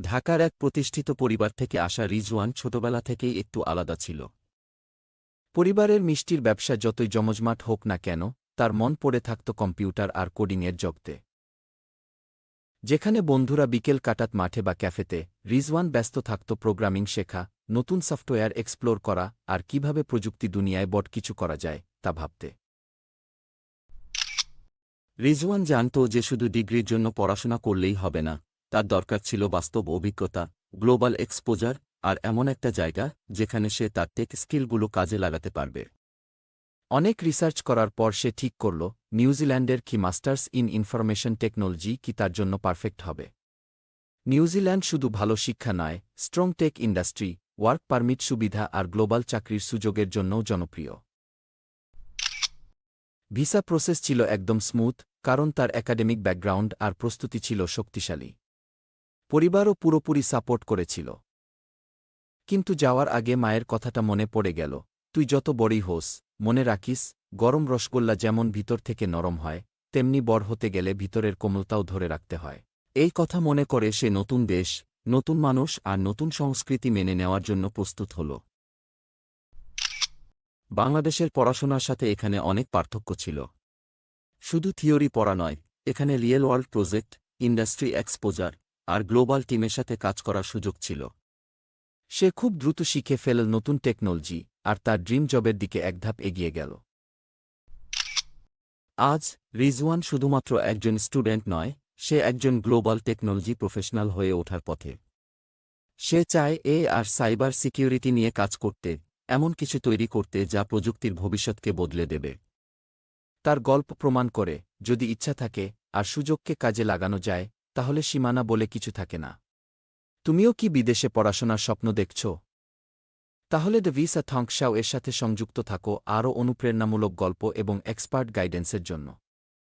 ঢাকার এক প্রতিষ্ঠিত পরিবার থেকে আসা রিজওয়ান ছোটবেলা থেকেই একটু আলাদা ছিল। পরিবারের মিষ্টির ব্যবসা যতই জমজমাট হোক না কেন, তার মন পড়ে থাকত কম্পিউটার আর কোডিংয়ের জগতে। যেখানে বন্ধুরা বিকেল কাটাত মাঠে বা ক্যাফেতে, রিজওয়ান ব্যস্ত থাকত প্রোগ্রামিং শেখা, নতুন সফটওয়্যার এক্সপ্লোর করা আর কীভাবে প্রযুক্তি দুনিয়ায় বট কিছু করা যায়, তা ভাবতে। রিজওয়ান জানত যে শুধু ডিগ্রির জন্য পড়াশোনা করলেই হবে না তার দরকার ছিল বাস্তব অভিজ্ঞতা, গ্লোবাল এক্সপোজার আর এমন একটা জায়গা যেখানে সে তার টেক স্কিলগুলো কাজে লাগাতে পারবে। অনেক রিসার্চ করার পর সে ঠিক করল নিউজিল্যান্ডের কি মাস্টার্স ইন ইনফরমেশন টেকনোলজি কি তার জন্য পারফেক্ট হবে। নিউজিল্যান্ড শুধু ভালো শিক্ষা নয়, strong tech industry, work permit সুবিধা আর গ্লোবাল চাকরির সুযোগের জন্যও জনপ্রিয়। ভিসা প্রসেস ছিল একদম স্মুথ, কারণ তার একাডেমিক ব্যাকগ্রাউন্ড আর প্রস্তুতি ছিল শক্তিশালী। পরিবারও পুরোপুরি সাপোর্ট করেছিল। কিন্তু যাওয়ার আগে মায়ের কথাটা মনে পড়ে গেল, তুই যত বড়ই হোস, মনে রাখিস, গরম রসগোল্লা যেমন ভিতর থেকে নরম হয়, তেমনি বড় হতে গেলে ভিতরের কোমলতাও ধরে রাখতে হয়। এই কথা মনে করে সে নতুন দেশ, নতুন মানুষ আর নতুন সংস্কৃতি মেনে নেওয়ার জন্য প্রস্তুত হল। বাংলাদেশের পড়াশোনার সাথে এখানে অনেক পার্থক্য ছিল। শুধু থিওরি পড়া নয়, এখানে real world project, industry exposure আর গ্লোবাল টিমের সাথে কাজ করার সুযোগ ছিল। সে খুব দ্রুত শিখে ফেল নতুন টেকনোলজি, আর তার ড্রিম জবের দিকে এক ধাপ এগিয়ে গেল। আজ, রিজওয়ান শুধুমাত্র একজন স্টুডেন্ট নয়, সে একজন গ্লোবাল টেকনোলজি প্রফেশনাল হয়ে ওঠার পথে। সে চায় এ আর সাইবার সিকিউরিটি নিয়ে কাজ করতে, এমন কিছু তৈরি করতে যা প্রযুক্তির ভবিষ্যৎকে বদলে দেবে। তার গল্প প্রমাণ করে, যদি ইচ্ছা থাকে, আর সুযোগকে কাজে লাগানো যায় তাহলে সীমানা বলে কিছু থাকে না। তুমিও কি বিদেশে পড়াশোনার স্বপ্ন দেখছ? তাহলে দ্য ভিসা থংকশাও এর সাথে সংযুক্ত থাকো আরও অনুপ্রেরণামূলক গল্প এবং এক্সপার্ট গাইডেন্সের জন্য।